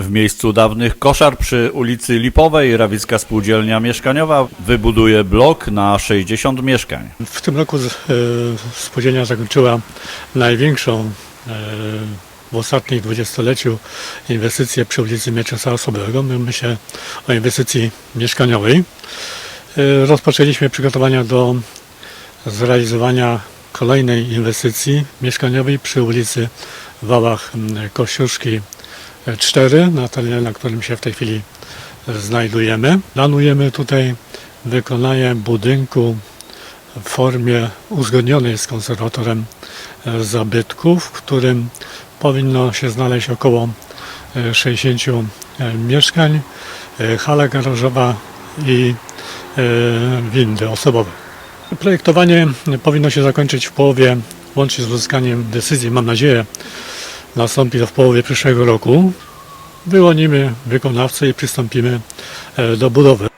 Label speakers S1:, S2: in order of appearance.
S1: W miejscu dawnych koszar przy ulicy Lipowej Rawicka Spółdzielnia Mieszkaniowa wybuduje blok na 60 mieszkań.
S2: W tym roku e, spółdzielnia zakończyła największą e, w ostatnich dwudziestoleciu inwestycję przy ulicy Mieczysława Osobowego. My myślę o inwestycji mieszkaniowej. E, Rozpoczęliśmy przygotowania do zrealizowania kolejnej inwestycji mieszkaniowej przy ulicy Wałach Kościuszki 4, na terenie, na którym się w tej chwili znajdujemy. Planujemy tutaj wykonanie budynku w formie uzgodnionej z konserwatorem e, zabytków, w którym powinno się znaleźć około e, 60 e, mieszkań, e, hala garażowa i e, windy osobowe. Projektowanie powinno się zakończyć w połowie, łącznie z uzyskaniem decyzji, mam nadzieję, nastąpi to w połowie przyszłego roku. Wyłonimy wykonawcę i przystąpimy e, do budowy.